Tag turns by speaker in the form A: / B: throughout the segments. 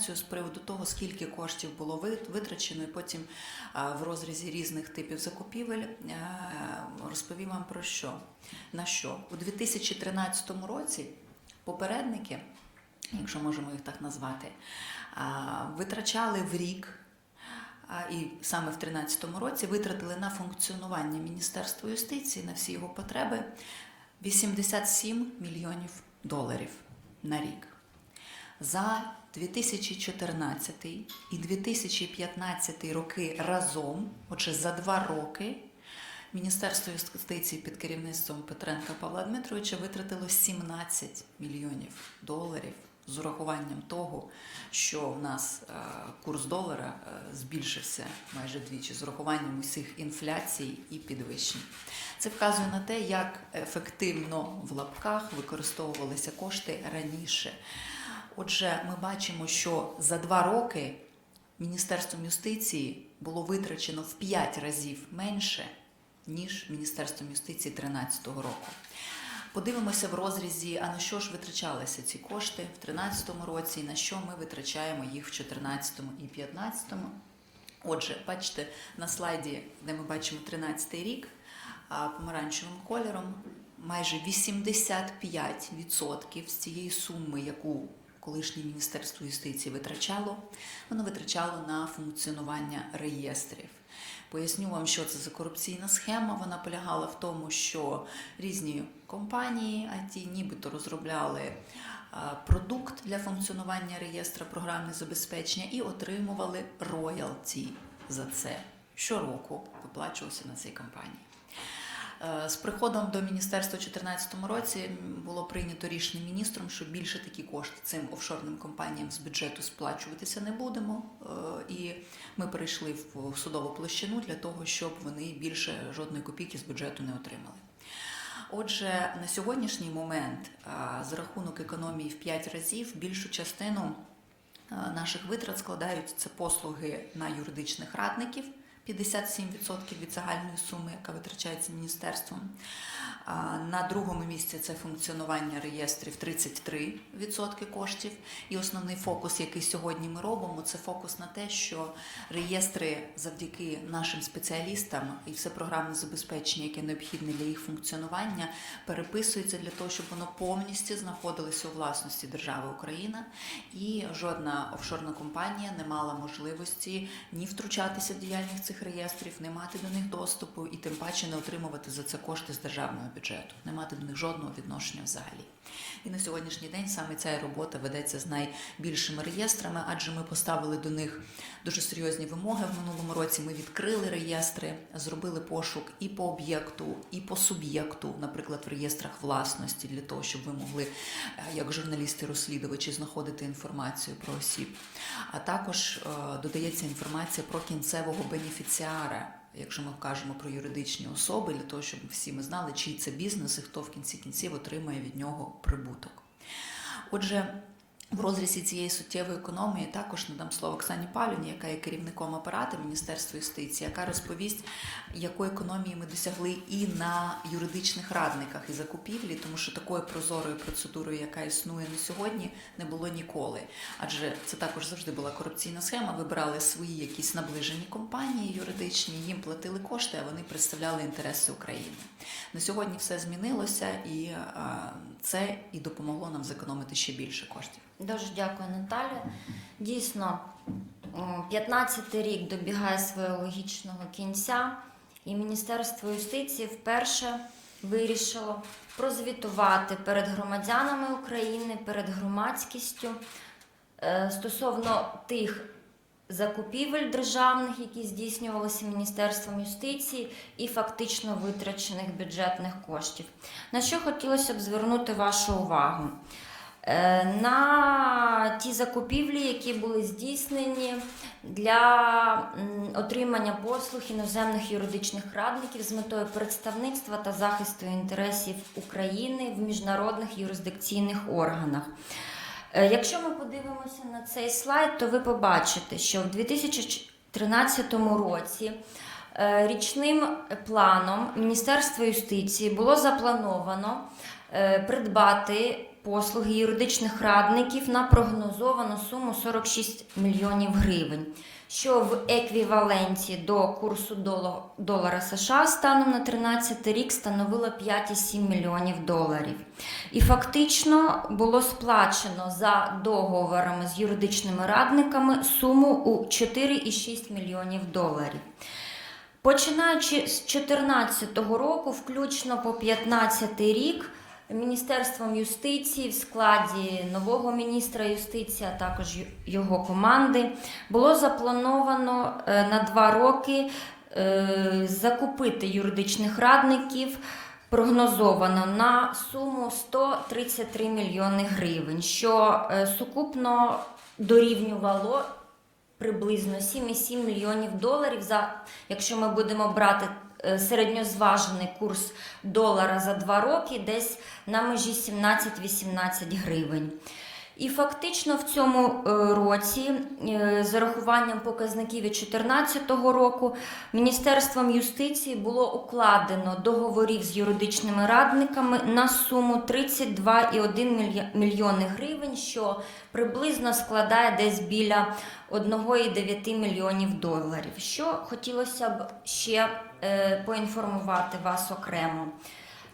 A: з приводу того, скільки коштів було витрачено, і потім в розрізі різних типів закупівель розповім вам про що. На що у 2013 році попередники, якщо можемо їх так назвати, витрачали в рік. І саме в 2013 році витратили на функціонування Міністерства юстиції на всі його потреби 87 мільйонів доларів на рік. За 2014 і 2015 роки разом, отже, за два роки, Міністерство юстиції під керівництвом Петренка Павла Дмитровича витратило 17 мільйонів доларів з урахуванням того, що в нас е, курс долара е, збільшився майже двічі з урахуванням усіх інфляцій і підвищень. Це вказує на те, як ефективно в лапках використовувалися кошти раніше. Отже, ми бачимо, що за два роки Міністерством юстиції було витрачено в 5 разів менше, ніж Міністерством юстиції 2013 року. Подивимося в розрізі, а на що ж витрачалися ці кошти в 2013 році, і на що ми витрачаємо їх в 2014 і 2015. Отже, бачите, на слайді, де ми бачимо 13 рік, помаранчевим кольором, майже 85% з цієї суми, яку колишнє Міністерство юстиції витрачало, воно витрачало на функціонування реєстрів. Поясню вам, що це за корупційна схема. Вона полягала в тому, що різні компанії IT нібито розробляли продукт для функціонування реєстра програмне забезпечення і отримували роялті за це. Щороку виплачувалося на цій компанії. Е, З приходом до міністерства у 2014 році було прийнято рішення міністром, що більше такі кошти цим офшорним компаніям з бюджету сплачуватися не будемо. Е, І ми перейшли в судову площину для того, щоб вони більше жодної копійки з бюджету не отримали. Отже, на сьогоднішній момент а, за рахунок економії в 5 разів більшу частину наших витрат складають це послуги на юридичних радників. 57% від загальної суми, яка витрачається міністерством. На другому місці це функціонування реєстрів 33% коштів. І основний фокус, який сьогодні ми робимо, це фокус на те, що реєстри завдяки нашим спеціалістам і все програмне забезпечення, яке необхідне для їх функціонування, переписується для того, щоб воно повністю знаходилося у власності держави Україна, і жодна офшорна компанія не мала можливості ні втручатися в діяльність цих реєстрів, не мати до них доступу і тим паче не отримувати за це кошти з державного бюджету, не мати до них жодного відношення взагалі. І на сьогоднішній день саме ця робота ведеться з найбільшими реєстрами, адже ми поставили до них дуже серйозні вимоги в минулому році. Ми відкрили реєстри, зробили пошук і по об'єкту, і по суб'єкту, наприклад, в реєстрах власності, для того, щоб ви могли, е, як журналісти-розслідувачі, знаходити інформацію про осіб. А також е, додається інформація про кінцевого бенефіціара. Якщо ми кажемо про юридичні особи, для того, щоб всі ми знали, чий це бізнес і хто в кінці кінців отримає від нього прибуток. Отже, в розрізі цієї суттєвої економії також надам слово Оксані Павлівні, яка є керівником апарату Міністерства юстиції, яка розповість, якої економії ми досягли і на юридичних радниках і закупівлі, тому що такої прозорої процедури, яка існує на сьогодні, не було ніколи. Адже це також завжди була корупційна схема. Вибирали свої якісь наближені компанії юридичні, їм платили кошти, а вони представляли інтереси України. На сьогодні все змінилося, і це і допомогло нам зекономити ще більше коштів.
B: Дуже дякую, Наталя. Дійсно, 15-й рік добігає свого логічного кінця, і Міністерство юстиції вперше вирішило прозвітувати перед громадянами України, перед громадськістю е, стосовно тих закупівель державних, які здійснювалися Міністерством юстиції, і фактично витрачених бюджетних коштів. На що хотілося б звернути вашу увагу? Е, на ті закупівлі, які були здійснені для отримання послуг іноземних юридичних радників з метою представництва та захисту інтересів України в міжнародних юрисдикційних органах. Е, Якщо ми подивимося на цей слайд, то ви побачите, що в 2013 році е, річним планом Міністерства юстиції було заплановано е, придбати послуги юридичних радників на прогнозовану суму 46 мільйонів гривень, що в еквіваленті до курсу долара США станом на 13 рік становило 5,7 мільйонів доларів. І фактично було сплачено за договорами з юридичними радниками суму у 4,6 мільйонів доларів. Починаючи з 2014 року, включно по 2015 рік, Міністерством юстиції в складі нового міністра юстиції, а також його команди, було заплановано е, на два роки е, закупити юридичних радників. Прогнозовано на суму 133 мільйони гривень, що е, сукупно дорівнювало приблизно 7,7 мільйонів доларів, за, якщо ми будемо брати середньозважений курс долара за два роки, десь на межі 17-18 гривень. І фактично в цьому е, році, е, з урахуванням показників від 2014 року, Міністерством юстиції було укладено договорів з юридичними радниками на суму 32,1 мілья- мільйони гривень, що приблизно складає десь біля 1,9 мільйонів доларів. Що хотілося б ще е, поінформувати вас окремо.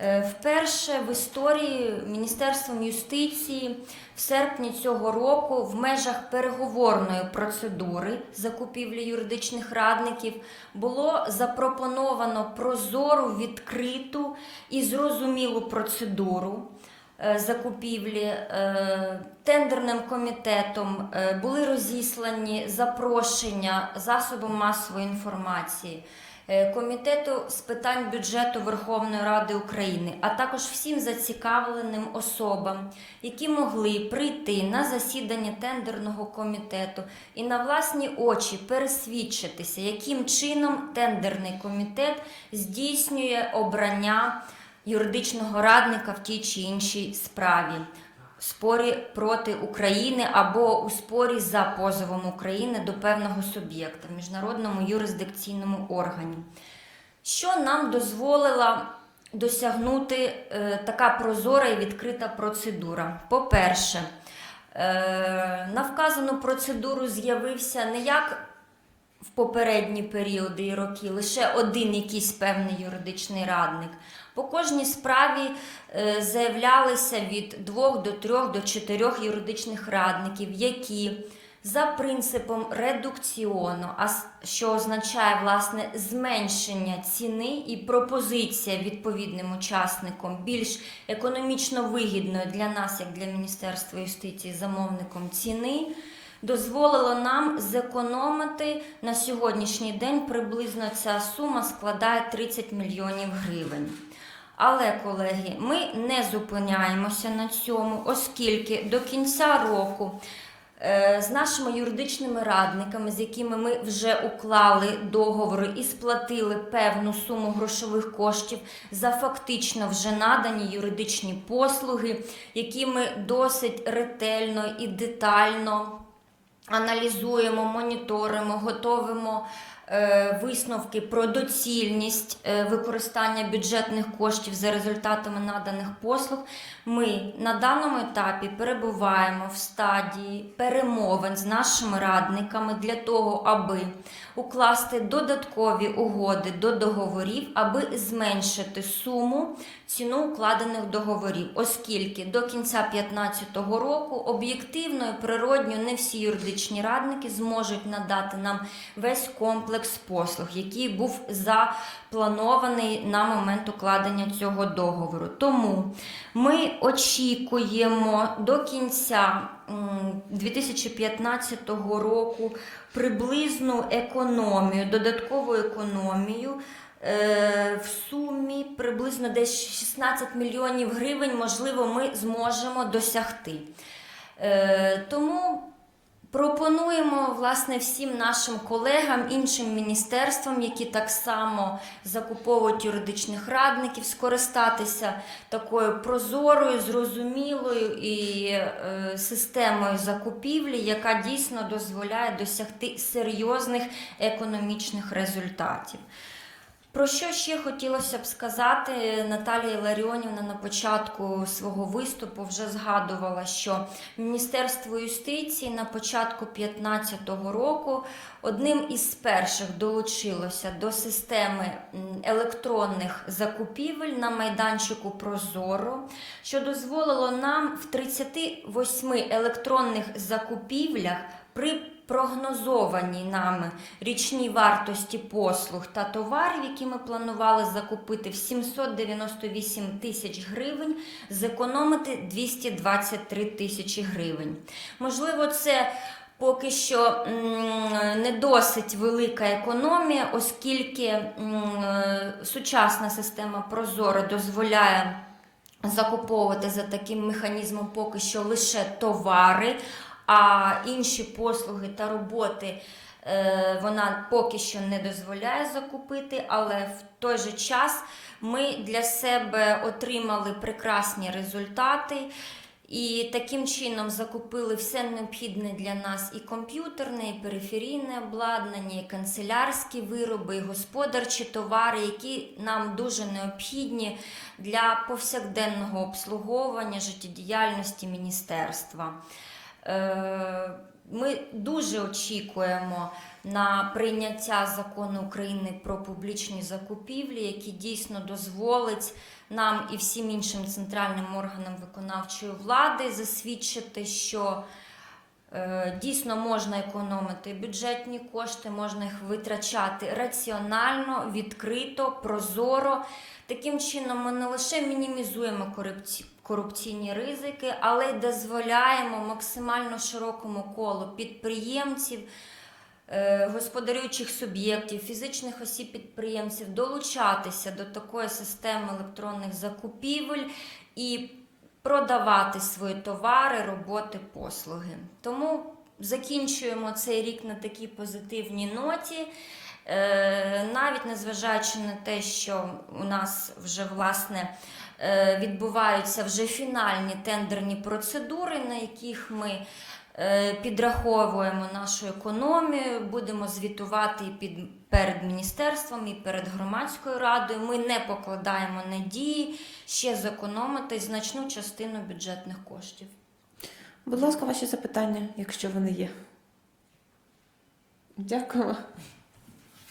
B: Е, Вперше в історії Міністерством юстиції в серпні цього року в межах переговорної процедури закупівлі юридичних радників було запропоновано прозору, відкриту і зрозумілу процедуру е, закупівлі. Е, Тендерним комітетом були розіслані запрошення засобам масової інформації. Е, Комітету з питань бюджету Верховної Ради України, а також всім зацікавленим особам, які могли прийти на засідання тендерного комітету і на власні очі пересвідчитися, яким чином тендерний комітет здійснює обрання юридичного радника в тій чи іншій справі. Спорі проти України або у спорі за позовом України до певного суб'єкта в міжнародному юрисдикційному органі, що нам дозволила досягнути е, така прозора і відкрита процедура. По-перше, е, на вказану процедуру з'явився не як в попередні періоди і роки лише один якийсь певний юридичний радник. По кожній справі е, заявлялися від двох до трьох до чотирьох юридичних радників, які за принципом редукціону, а що означає власне зменшення ціни і пропозиція відповідним учасникам більш економічно вигідної для нас, як для Міністерства юстиції, замовником ціни дозволило нам зекономити на сьогоднішній день приблизно ця сума складає 30 мільйонів гривень. Але, колеги, ми не зупиняємося на цьому, оскільки до кінця року е, з нашими юридичними радниками, з якими ми вже уклали договори і сплатили певну суму грошових коштів за фактично вже надані юридичні послуги, які ми досить ретельно і детально аналізуємо, моніторимо, готовимо е, висновки про доцільність е, використання бюджетних коштів за результатами наданих послуг. Ми на даному етапі перебуваємо в стадії перемовин з нашими радниками для того, аби укласти додаткові угоди до договорів, аби зменшити суму ціну укладених договорів, оскільки до кінця 2015 року об'єктивно і природньо не всі юридичні радники зможуть надати нам весь комплекс послуг, який був запланований на момент укладення цього договору. Тому ми очікуємо до кінця 2015 року приблизну економію, додаткову економію. е, В сумі приблизно десь 16 мільйонів гривень, можливо, ми зможемо досягти. Е, Тому пропонуємо власне всім нашим колегам, іншим міністерствам, які так само закуповують юридичних радників, скористатися такою прозорою, зрозумілою і е, системою закупівлі, яка дійсно дозволяє досягти серйозних економічних результатів. Про що ще хотілося б сказати, Наталія Ларіонівна на початку свого виступу вже згадувала, що Міністерство юстиції на початку 2015 року одним із перших долучилося до системи електронних закупівель на майданчику Прозоро, що дозволило нам в 38 електронних закупівлях при прогнозованій нами річній вартості послуг та товарів, які ми планували закупити в 798 тисяч гривень, зекономити 223 тисячі гривень. Можливо, це поки що не досить велика економія, оскільки сучасна система Прозоро дозволяє закуповувати за таким механізмом поки що лише товари, а інші послуги та роботи е, вона поки що не дозволяє закупити, але в той же час ми для себе отримали прекрасні результати. І таким чином закупили все необхідне для нас і комп'ютерне, і периферійне обладнання, і канцелярські вироби, і господарчі товари, які нам дуже необхідні для повсякденного обслуговування життєдіяльності міністерства. Е, Ми дуже очікуємо на прийняття закону України про публічні закупівлі, який дійсно дозволить нам і всім іншим центральним органам виконавчої влади засвідчити, що е, дійсно можна економити бюджетні кошти, можна їх витрачати раціонально, відкрито, прозоро. Таким чином, ми не лише мінімізуємо корупці- корупційні ризики, але й дозволяємо максимально широкому колу підприємців, е, господарюючих суб'єктів, фізичних осіб підприємців долучатися до такої системи електронних закупівель і продавати свої товари, роботи, послуги. Тому закінчуємо цей рік на такій позитивній ноті. Е, Навіть незважаючи на те, що у нас вже власне відбуваються вже фінальні тендерні процедури, на яких ми е, підраховуємо нашу економію, будемо звітувати під, перед міністерством, і перед громадською радою. Ми не покладаємо надії ще зекономити значну частину бюджетних коштів.
C: Будь ласка, ваші запитання, якщо вони є. Дякую.